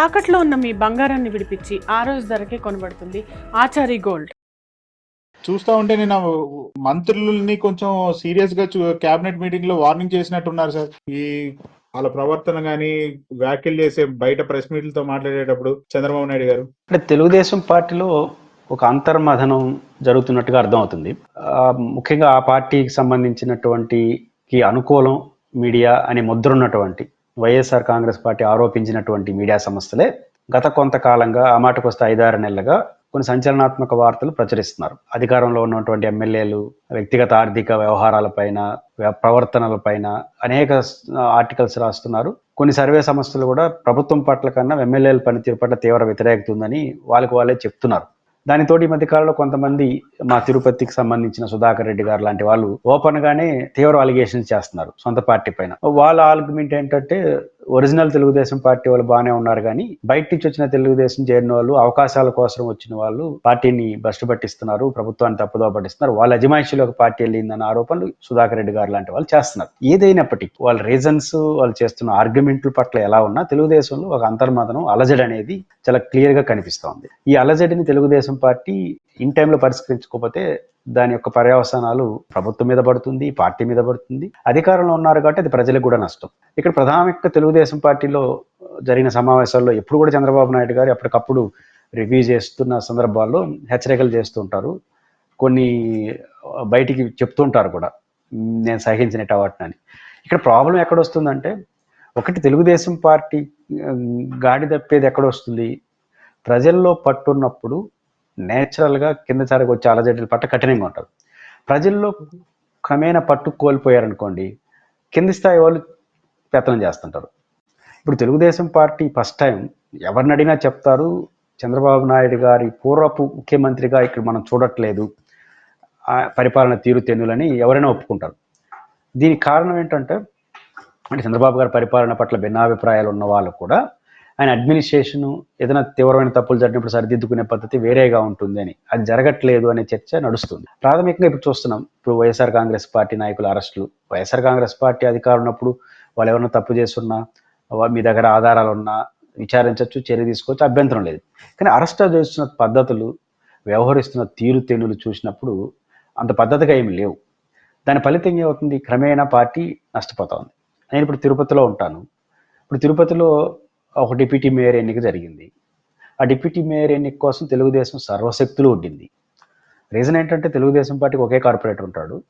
తాకట్లో ఉన్న మీ బంగారాన్ని విడిపించి ఆ రోజు ధరకే కొనబడుతుంది ఆచారి గోల్డ్. చూస్తా ఉంటే నేను మంత్రులని కొంచెం సీరియస్గా కేబినెట్ మీటింగ్లో వార్నింగ్ చేసినట్టున్నారు సార్. ఈ వాళ్ళ ప్రవర్తన గాని వ్యాఖ్యలు చేసే బయట ప్రెస్ మీట్లతో మాట్లాడేటప్పుడు చంద్రబాబు నాయుడు గారు. అంటే తెలుగుదేశం పార్టీలో ఒక అంతర్మథనం జరుగుతున్నట్టుగా అర్థమవుతుంది. ముఖ్యంగా ఆ పార్టీకి సంబంధించినటువంటి కి అనుకూలం మీడియా అనే ముద్ర ఉన్నటువంటి వైఎస్ఆర్ కాంగ్రెస్ పార్టీ ఆరోపించినటువంటి మీడియా సంస్థలే గత కొంతకాలంగా ఆ మాటకు వస్తే ఐదారు నెలలుగా కొన్ని సంచలనాత్మక వార్తలు ప్రచురిస్తున్నారు. అధికారంలో ఉన్నటువంటి ఎమ్మెల్యేలు వ్యక్తిగత ఆర్థిక వ్యవహారాలపైన ప్రవర్తనలపైన అనేక ఆర్టికల్స్ రాస్తున్నారు. కొన్ని సర్వే సంస్థలు కూడా ప్రభుత్వం పట్ల కన్నా ఎమ్మెల్యేల పనితీరు పట్ల తీవ్ర వ్యతిరేకత ఉందని వాళ్ళకి వాళ్ళే చెప్తున్నారు. దానితోటి ఈ మధ్య కాలంలో కొంతమంది మా తిరుపతికి సంబంధించిన సుధాకర్ రెడ్డి గారు లాంటి వాళ్ళు ఓపెన్ గానే తీవ్ర అలిగేషన్స్ చేస్తున్నారు సొంత పార్టీ పైన. వాళ్ళ ఆర్గ్యుమెంట్ ఏంటంటే ఒరిజినల్ తెలుగుదేశం పార్టీ వాళ్ళు బాగానే ఉన్నారు కానీ బయట నుంచి వచ్చిన తెలుగుదేశం చేరిన వాళ్ళు అవకాశాల కోసం వచ్చిన వాళ్ళు పార్టీని భ్రష్టు పట్టిస్తున్నారు ప్రభుత్వాన్ని తప్పుదో పట్టిస్తున్నారు వాళ్ళ అజమాయిషిలో ఒక పార్టీ వెళ్ళిందన్న ఆరోపణలు సుధాకర్ రెడ్డి గారు లాంటి వాళ్ళు చేస్తున్నారు. ఏదైనప్పటికీ వాళ్ళ రీజన్స్ వాళ్ళు చేస్తున్న ఆర్గ్యుమెంట్ల పట్ల ఎలా ఉన్నా తెలుగుదేశంలో ఒక అంతర్మతనం అలజడి అనేది చాలా క్లియర్గా కనిపిస్తోంది. ఈ అలజడిని తెలుగుదేశం పార్టీ ఇన్ టైంలో పరిష్కరించుకోకపోతే దాని యొక్క పర్యవసానాలు ప్రభుత్వం మీద పడుతుంది పార్టీ మీద పడుతుంది. అధికారంలో ఉన్నారు కాబట్టి అది ప్రజలకు కూడా నష్టం. ఇక్కడ ప్రధానంగా తెలుగుదేశం పార్టీలో జరిగిన సమావేశాల్లో ఎప్పుడు కూడా చంద్రబాబు నాయుడు గారు ఎప్పటికప్పుడు రివ్యూ చేస్తున్న సందర్భాల్లో హెచ్చరికలు చేస్తూ ఉంటారు. కొన్ని బయటికి చెప్తుంటారు కూడా. నేను సహించిన వాటిని. ఇక్కడ ప్రాబ్లం ఎక్కడ వస్తుందంటే ఒకటి తెలుగుదేశం పార్టీ గాడి తప్పేది ఎక్కడ వస్తుంది ప్రజల్లో పట్టున్నప్పుడు నేచురల్గా కింద చారకు వచ్చే అలజడుల పట్ల కఠినంగా ఉంటారు. ప్రజల్లో క్రమేణా పట్టు కోల్పోయారనుకోండి కింది స్థాయి వాళ్ళు పెత్తనం చేస్తుంటారు. ఇప్పుడు తెలుగుదేశం పార్టీ ఫస్ట్ టైం ఎవరిని అడిగినా చెప్తారు చంద్రబాబు నాయుడు గారి పూర్వపు ముఖ్యమంత్రిగా ఇక్కడ మనం చూడట్లేదు పరిపాలన తీరు తెన్నులని ఎవరైనా ఒప్పుకుంటారు. దీనికి కారణం ఏంటంటే అంటే చంద్రబాబు గారి పరిపాలన పట్ల భిన్నాభిప్రాయాలు ఉన్న వాళ్ళు కూడా ఆయన అడ్మినిస్ట్రేషన్ ఏదైనా తీవ్రమైన తప్పులు జరిగినప్పుడు సరిదిద్దుకునే పద్ధతి వేరేగా ఉంటుంది అని. అది జరగట్లేదు అనే చర్చ నడుస్తుంది. ప్రాథమికంగా ఇప్పుడు చూస్తున్నాం. ఇప్పుడు వైఎస్ఆర్ కాంగ్రెస్ పార్టీ నాయకుల అరెస్టులు. వైఎస్ఆర్ కాంగ్రెస్ పార్టీ అధికారం ఉన్నప్పుడు వాళ్ళు ఎవరైనా తప్పు చేస్తున్నా వా- మీ దగ్గర ఆధారాలు ఉన్నా విచారించవచ్చు చర్య తీసుకోవచ్చు అభ్యంతరం లేదు. కానీ అరెస్ట్ చేస్తున్న పద్ధతులు వ్యవహరిస్తున్న తీరు తెనులు చూసినప్పుడు అంత పద్ధతిగా ఏమి లేవు. దాని ఫలితం ఏమవుతుంది? క్రమేణా పార్టీ నష్టపోతా ఉంది. నేను ఇప్పుడు తిరుపతిలో ఉంటాను. ఇప్పుడు తిరుపతిలో ఒక డిప్యూటీ మేయర్ ఎన్నిక జరిగింది. ఆ డిప్యూటీ మేయర్ ఎన్నిక కోసం తెలుగుదేశం సర్వశక్తులు ఒడ్డింది. రీజన్ ఏంటంటే తెలుగుదేశం పార్టీకి ఒకే కార్పొరేటర్ ఉంటాడు.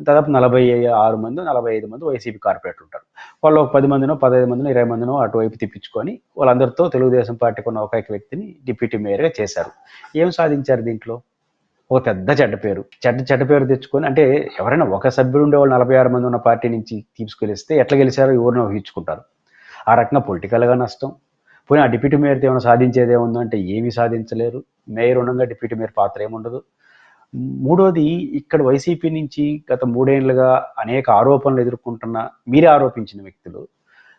దాదాపు నలభై ఆరు మంది నలభై ఐదు మంది వైసీపీ కార్పొరేటర్ ఉంటారు. వాళ్ళు ఒక పది మందినో పదహైదు మందినో ఇరవై మందినో అటువైపు తిప్పించుకొని వాళ్ళందరితో తెలుగుదేశం పార్టీకి ఉన్న ఒక వ్యక్తిని డిప్యూటీ మేయర్గా చేశారు. ఏం సాధించారు దీంట్లో? ఒక పెద్ద చెడ్డ పేరు. చెడ్డ చెడ్డ పేరు తెచ్చుకొని అంటే ఎవరైనా ఒక సభ్యుడు ఉండే వాళ్ళు నలభై ఆరు మంది ఉన్న పార్టీ నుంచి తీసుకెళ్ళిస్తే ఎట్లా గెలిచారో ఎవరిని ఊహించుకుంటారు. ఆ రకంగా పొలిటికల్గా నష్టం. పోనీ ఆ డిప్యూటీ మేయర్తో ఏమైనా సాధించేది ఏముందంటే ఏమీ సాధించలేరు. మేయర్ ఉండగా డిప్యూటీ మేయర్ పాత్ర ఏముండదు. మూడోది ఇక్కడ వైసీపీ నుంచి గత మూడేళ్ళుగా అనేక ఆరోపణలు ఎదుర్కొంటున్న మీరే ఆరోపించిన వ్యక్తులు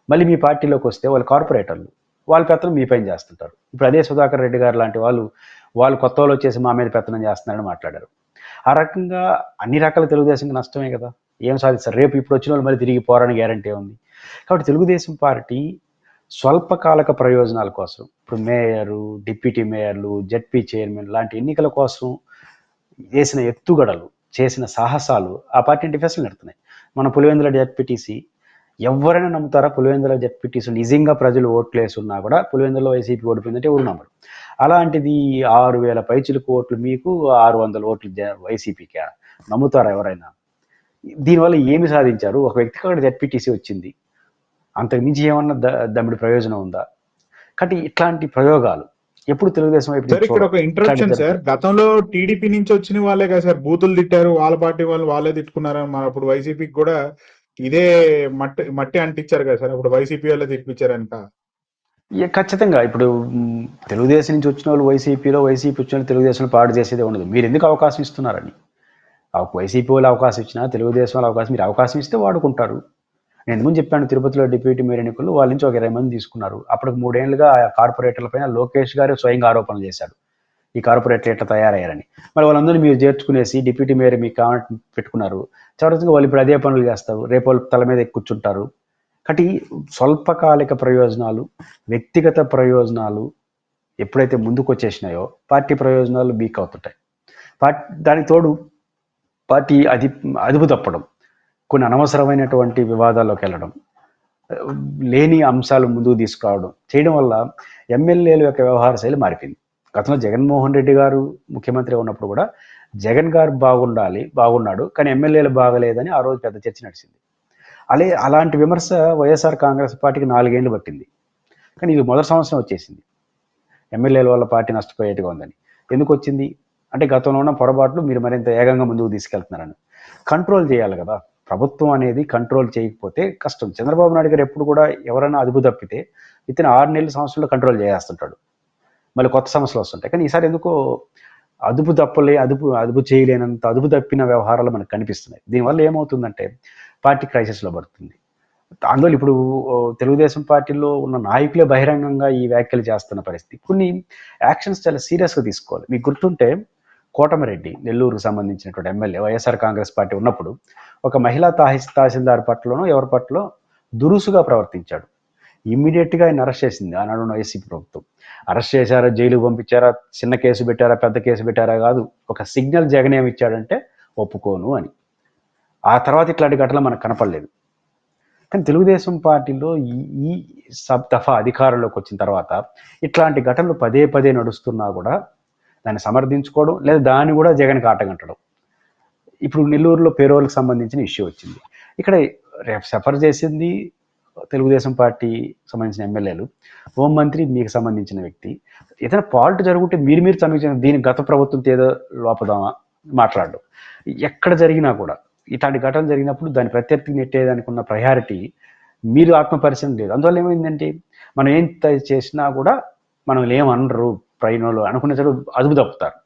మళ్ళీ మీ పార్టీలోకి వస్తే వాళ్ళు కార్పొరేటర్లు. వాళ్ళ పెత్తనం మీ పైన చేస్తుంటారు. ఇప్పుడు అదే సుధాకర్ రెడ్డి గారు లాంటి వాళ్ళు వాళ్ళు కొత్త వాళ్ళు వచ్చేసి మా మీద పెత్తనం చేస్తున్నారని మాట్లాడారు. ఆ రకంగా అన్ని రకాల తెలుగుదేశంకి నష్టమే కదా. ఏం సాధిస్తారు? రేపు ఇప్పుడు వచ్చిన వాళ్ళు మళ్ళీ తిరిగి పోరాని గ్యారంటీ ఉంది కాబట్టి తెలుగుదేశం పార్టీ స్వల్పకాలిక ప్రయోజనాల కోసం ఇప్పుడు మేయరు డిప్యూటీ మేయర్లు జడ్పీ చైర్మన్ లాంటి ఎన్నికల కోసం చేసిన ఎత్తుగడలు చేసిన సాహసాలు ఆ పార్టీ డిఫెన్స్లు నెడుతున్నాయి. మన పులివెందుల జడ్పీటీసీ ఎవరైనా నమ్ముతారా? పులివెందుల జడ్పీటీసీ నిజంగా ప్రజలు ఓట్లు వేసున్నా కూడా పులివెందులో వైసీపీ ఓడిపోయిందంటే ఊరు నమ్మరు అలాంటిది ఆరు వేల పైచులకు ఓట్లు మీకు ఆరు వందల ఓట్లు వైసీపీకి? నమ్ముతారా ఎవరైనా? దీనివల్ల ఏమి సాధించారు? ఒక వ్యక్తి కూడా జెడ్పీటీసీ వచ్చింది. అంతకు మించి ఏమన్నా దమ్మిడి ప్రయోజనం ఉందా? కాబట్టి ఇట్లాంటి ప్రయోగాలు ఎప్పుడు తెలుగుదేశం వైపు ఇక్కడ ఒక ఇట్లాంటి సార్. గతంలో టీడీపీ నుంచి వచ్చిన వాళ్ళే కదా సార్. బూతులు తిట్టారు వాళ్ళ పార్టీ వాళ్ళు వాళ్ళే తిట్టుకున్నారు. మరి అప్పుడు వైసీపీకి కూడా ఇదే మట్టి మట్టి అంటించారు కదా సార్. అప్పుడు వైసీపీ వాళ్ళే తిప్పించారంట ఖచ్చితంగా. ఇప్పుడు తెలుగుదేశం నుంచి వచ్చిన వాళ్ళు వైసీపీలో వైసీపీ వచ్చిన వాళ్ళు తెలుగుదేశంలో పాడు చేసేదే ఉండదు. మీరు ఎందుకు అవకాశం ఇస్తున్నారని? వైసీపీ వాళ్ళు అవకాశం ఇచ్చినా తెలుగుదేశం వాళ్ళు అవకాశం మీరు అవకాశం ఇస్తే వాడుకుంటారు. నేను ముందు చెప్పాను తిరుపతిలో డిప్యూటీ మేయర్ ఎన్నికలు వాళ్ళ నుంచి ఒక ఇరవై మంది తీసుకున్నారు. అప్పటికి మూడేళ్ళుగా ఆ కార్పొరేటర్ల పైన లోకేష్ గారు స్వయంగా ఆరోపణలు చేశాడు. ఈ కార్పొరేట్లు ఎట్లా తయారయ్యారని. మరి వాళ్ళందరూ మీరు చేర్చుకునేసి డిప్యూటీ మేయర్ మీకు కామెంట్ పెట్టుకున్నారు. చివరిగా వాళ్ళు ఇప్పుడు అదే పనులు చేస్తారు. రేపు వాళ్ళు తల మీద కూర్చుంటారు. కాబట్టి స్వల్పకాలిక ప్రయోజనాలు వ్యక్తిగత ప్రయోజనాలు ఎప్పుడైతే ముందుకు వచ్చేసినాయో పార్టీ ప్రయోజనాలు వీక్ అవుతుంటాయి. పార్టీ దానికి తోడు పార్టీ అది అదుపు తప్పడం. కొన్ని అనవసరమైనటువంటి వివాదాల్లోకి వెళ్ళడం లేని అంశాలు ముందుకు తీసుకురావడం చేయడం వల్ల ఎమ్మెల్యేల యొక్క వ్యవహార శైలి మారిపోయింది. గతంలో జగన్మోహన్ రెడ్డి గారు ముఖ్యమంత్రి ఉన్నప్పుడు కూడా జగన్ గారు బాగుండాలి బాగున్నాడు కానీ ఎమ్మెల్యేలు బాగలేదని ఆ రోజు పెద్ద చర్చ నడిచింది. అలే అలాంటి విమర్శ వైఎస్ఆర్ కాంగ్రెస్ పార్టీకి నాలుగేళ్ళు పట్టింది. కానీ ఇది మొదటి సంవత్సరం వచ్చేసింది. ఎమ్మెల్యేల వల్ల పార్టీ నష్టపోయేట్టుగా ఉందని. ఎందుకు వచ్చింది? అంటే గతంలో ఉన్న పొరపాట్లు మీరు మరింత ఏకంగా ముందుకు తీసుకెళ్తున్నారని. కంట్రోల్ చేయాలి కదా. ప్రభుత్వం అనేది కంట్రోల్ చేయకపోతే కష్టం. చంద్రబాబు నాయుడు గారు ఎప్పుడు కూడా ఎవరైనా అదుపు తప్పితే ఇతను ఆరు నెలల సంవత్సరంలో కంట్రోల్ చేస్తుంటాడు మళ్ళీ కొత్త సమస్యలు వస్తుంటాయి. కానీ ఈసారి ఎందుకో అదుపు తప్పలే అదుపు అదుపు చేయలేనంత అదుపు తప్పిన వ్యవహారాలు మనకు కనిపిస్తున్నాయి. దీనివల్ల ఏమవుతుందంటే పార్టీ క్రైసిస్లో పడుతుంది. అందులో ఇప్పుడు తెలుగుదేశం పార్టీలో ఉన్న నాయకులే బహిరంగంగా ఈ వ్యాఖ్యలు చేస్తున్న పరిస్థితి. కొన్ని యాక్షన్స్ చాలా సీరియస్గా తీసుకోవాలి. మీకు గుర్తుంటే కోటమిరెడ్డి నెల్లూరుకు సంబంధించినటువంటి ఎమ్మెల్యే వైఎస్ఆర్ కాంగ్రెస్ పార్టీ ఉన్నప్పుడు ఒక మహిళా తహసి తహసీల్దార్ పట్లనో ఎవరి పట్ల దురుసుగా ప్రవర్తించాడు. ఇమ్మీడియట్గా ఆయన అరెస్ట్ చేసింది ఆనాడు వైసీపీ ప్రభుత్వం. అరెస్ట్ చేశారా జైలు పంపించారా చిన్న కేసు పెట్టారా పెద్ద కేసు పెట్టారా కాదు ఒక సిగ్నల్ జగన్ ఏమి ఇచ్చాడంటే ఒప్పుకోను అని. ఆ తర్వాత ఇట్లాంటి ఘటనలు మనకు కనపడలేదు. కానీ తెలుగుదేశం పార్టీలో ఈ ఈ సబ్ దఫా అధికారంలోకి వచ్చిన తర్వాత ఇట్లాంటి ఘటనలు పదే పదే నడుస్తున్నా కూడా దాన్ని సమర్థించుకోవడం లేదా దాన్ని కూడా జగన్కి ఆటగంటడం ఇప్పుడు నెల్లూరులో పేరోల్కి సంబంధించిన ఇష్యూ వచ్చింది. ఇక్కడ రేపు సఫర్ చేసింది తెలుగుదేశం పార్టీ సంబంధించిన ఎమ్మెల్యేలు. హోంమంత్రి మీకు సంబంధించిన వ్యక్తి. ఏదైనా ఫాల్ట్ జరుగుంటే మీరు మీరు సమీక్ష దీని గత ప్రభుత్వంతో ఏదో లోపదామా? మాట్లాడడం. ఎక్కడ జరిగినా కూడా ఇట్లాంటి ఘటన జరిగినప్పుడు దాని ప్రత్యర్థి నెట్టేదానికి ఉన్న ప్రయారిటీ మీరు ఆత్మపరిశీలన లేదు. అందువల్ల ఏమైందంటే మనం ఏం చేసినా కూడా మనం ఏమనరు ప్రయాణంలో అనుకున్న చోట అదుపు తప్పుతారు.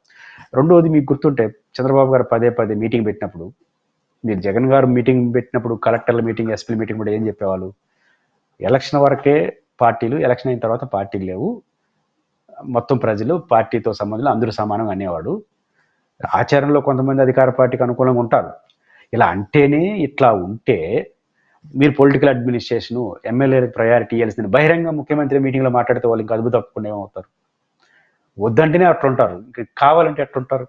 రెండవది మీకు గుర్తుంటే చంద్రబాబు గారు పదే పదే మీటింగ్ పెట్టినప్పుడు మీరు జగన్ గారు మీటింగ్ పెట్టినప్పుడు కలెక్టర్ల మీటింగ్ ఎస్పీ మీటింగ్ కూడా ఏం చెప్పేవాళ్ళు? ఎలక్షన్ వరకే పార్టీలు ఎలక్షన్ అయిన తర్వాత పార్టీలు లేవు. మొత్తం ప్రజలు పార్టీతో సంబంధం అందరూ సమానంగా అనేవాడు. ఆచరణలో కొంతమంది అధికార పార్టీకి అనుకూలంగా ఉంటారు. ఇలా అంటేనే ఇట్లా ఉంటే మీరు పొలిటికల్ అడ్మినిస్ట్రేషన్ ఎమ్మెల్యేలకు ప్రయారిటీ ఇవ్వాల్సింది బహిరంగ ముఖ్యమంత్రి మీటింగ్లో మాట్లాడితే వాళ్ళు ఇంకా అదుపు తప్పకుండా ఏమవుతారు? వద్దంటేనే అట్లుంటారు. ఇంకా కావాలంటే అట్లుంటారు.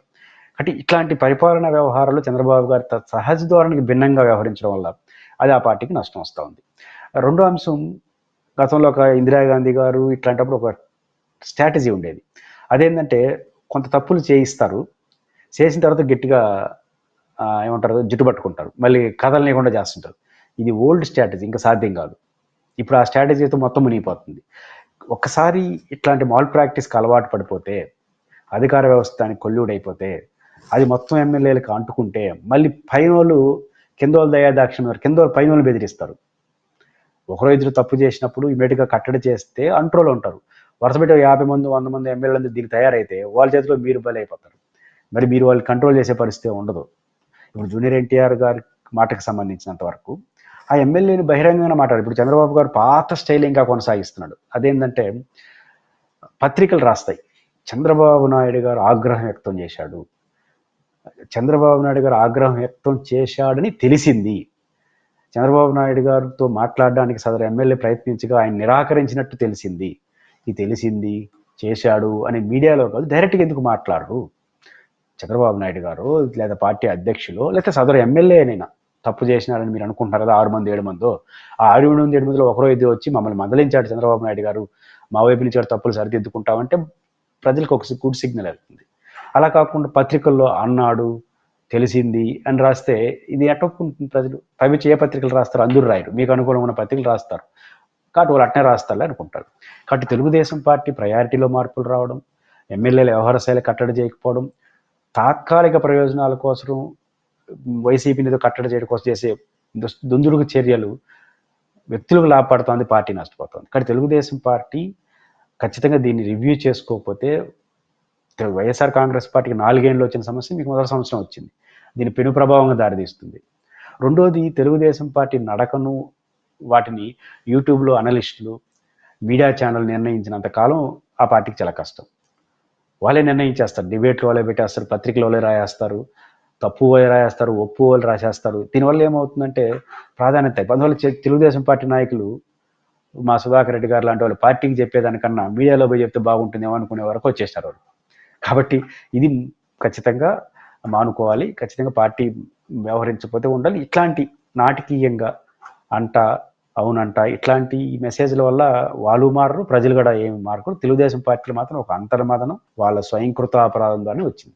అంటే ఇట్లాంటి పరిపాలన వ్యవహారాలు చంద్రబాబు గారి సహజ ధోరణికి భిన్నంగా వ్యవహరించడం వల్ల అది ఆ పార్టీకి నష్టం వస్తూ ఉంది. రెండో అంశం గతంలో ఒక ఇందిరాగాంధీ గారు ఇట్లాంటప్పుడు ఒక స్ట్రాటజీ ఉండేది. అదేంటంటే కొంత తప్పులు చేయిస్తారు. చేసిన తర్వాత గట్టిగా ఏమంటారు జుట్టు పట్టుకుంటారు. మళ్ళీ కథలు లేకుండా చేస్తుంటారు. ఇది ఓల్డ్ స్ట్రాటజీ ఇంకా సాధ్యం కాదు. ఇప్పుడు ఆ స్ట్రాటజీతో మొత్తం మునిగిపోతుంది. ఒక్కసారి ఇట్లాంటి మాల్ ప్రాక్టీస్కి అలవాటు పడిపోతే అధికార వ్యవస్థ కొల్లుడైపోతే అయిపోతే అది మొత్తం ఎమ్మెల్యేలకు అంటుకుంటే మళ్ళీ పైన వాళ్ళు కింద వాళ్ళు దయాదాక్షిణ కింద వాళ్ళు పైన వాళ్ళు బెదిరిస్తారు. ఒకరో ఇద్దరు తప్పు చేసినప్పుడు ఇమీడియట్గా కట్టడి చేస్తే అంట్రోల్ ఉంటారు. వరుస యాభై మంది వంద మంది ఎమ్మెల్యేలు దీనికి తయారైతే వాళ్ళ చేతిలో మీరు బలైపోతారు. మరి మీరు వాళ్ళు కంట్రోల్ చేసే పరిస్థితి ఉండదు. ఇప్పుడు జూనియర్ ఎన్టీఆర్ గారి మాటకు సంబంధించినంత వరకు ఆ ఎమ్మెల్యేని బహిరంగంగా మాట్లాడు ఇప్పుడు చంద్రబాబు గారు పాత స్టైల్ ఇంకా కొనసాగిస్తున్నాడు. అదేంటంటే పత్రికలు రాస్తాయి. చంద్రబాబు నాయుడు గారు ఆగ్రహం వ్యక్తం చేశాడు. చంద్రబాబు నాయుడు గారు ఆగ్రహం వ్యక్తం చేశాడని తెలిసింది. చంద్రబాబు నాయుడు గారితో మాట్లాడడానికి సదరు ఎమ్మెల్యే ప్రయత్నించగా ఆయన నిరాకరించినట్టు తెలిసింది. ఇది తెలిసింది చేశాడు అని మీడియాలో కాదు డైరెక్ట్గా ఎందుకు మాట్లాడరు? చంద్రబాబు నాయుడు గారు లేదా పార్టీ అధ్యక్షులు లేకపోతే సదరు ఎమ్మెల్యేనైనా తప్పు చేసినారని మీరు అనుకుంటున్నారు? కదా ఆరు మంది ఏడు మందో? ఆ ఆరు మంది ఏడు మందిలో ఒకరో ఇద్దరు వచ్చి మమ్మల్ని మందలించాడు చంద్రబాబు నాయుడు గారు. మా వైపు నుంచి తప్పులు సరిదిద్దుకుంటామంటే ప్రజలకు ఒక గుడ్ సిగ్నల్ వెళ్తుంది అలా కాకుండా పత్రికల్లో అన్నాడు తెలిసింది అని రాస్తే ఇది ఎట్టొప్పుకుంటుంది ప్రజలు? పైపించి ఏ పత్రికలు రాస్తారు అందరూ రాయరు. మీకు అనుకూలమైన పత్రికలు రాస్తారు. కాబట్టి వాళ్ళు అట్నే రాస్తారులే అనుకుంటారు. కాబట్టి తెలుగుదేశం పార్టీ ప్రయారిటీలో మార్పులు రావడం ఎమ్మెల్యేల వ్యవహార శైలి కట్టడి చేయకపోవడం తాత్కాలిక ప్రయోజనాల కోసం వైసీపీని ఏదో కట్టడి చేయడం కోసం చేసే దుస్- దుందుడుకు చర్యలు వ్యక్తులకు లాభపడుతోంది పార్టీ నష్టపోతుంది. కానీ తెలుగుదేశం పార్టీ ఖచ్చితంగా దీన్ని రివ్యూ చేసుకోకపోతే వైఎస్ఆర్ కాంగ్రెస్ పార్టీకి నాలుగేళ్ళు వచ్చిన సమస్య మీకు మొదటి సంవత్సరం వచ్చింది. దీని పెను ప్రభావంగా దారితీస్తుంది. రెండోది తెలుగుదేశం పార్టీ నడకను వాటిని యూట్యూబ్లో అనలిస్టులు మీడియా ఛానల్ నిర్ణయించినంత కాలం ఆ పార్టీకి చాలా కష్టం. వాళ్ళే నిర్ణయించేస్తారు. డిబేట్లు వాళ్ళే పెట్టేస్తారు. పత్రికలు వాళ్ళే రాయేస్తారు. తప్పు రాసేస్తారు ఒప్పు వాళ్ళు రాసేస్తారు. దీనివల్ల ఏమవుతుందంటే ప్రాధాన్యత అందువల్ల తెలుగుదేశం పార్టీ నాయకులు మా సుధాకర్ రెడ్డి గారు లాంటి వాళ్ళు పార్టీకి చెప్పేదానికన్నా మీడియాలో పోయి చెప్తే బాగుంటుందేమో అనుకునే వరకు వచ్చేసినారు వాళ్ళు. కాబట్టి ఇది ఖచ్చితంగా మానుకోవాలి ఖచ్చితంగా పార్టీ వ్యవహరించకపోతే ఉండాలి. ఇట్లాంటి నాటకీయంగా అంట అవునంట ఇట్లాంటి మెసేజ్ల వల్ల వాళ్ళు మారరు ప్రజలు కూడా ఏమి మారకూడదు. తెలుగుదేశం పార్టీలో మాత్రం ఒక అంతర్మదనం వాళ్ళ స్వయంకృత అపరాధం ద్వారానే వచ్చింది.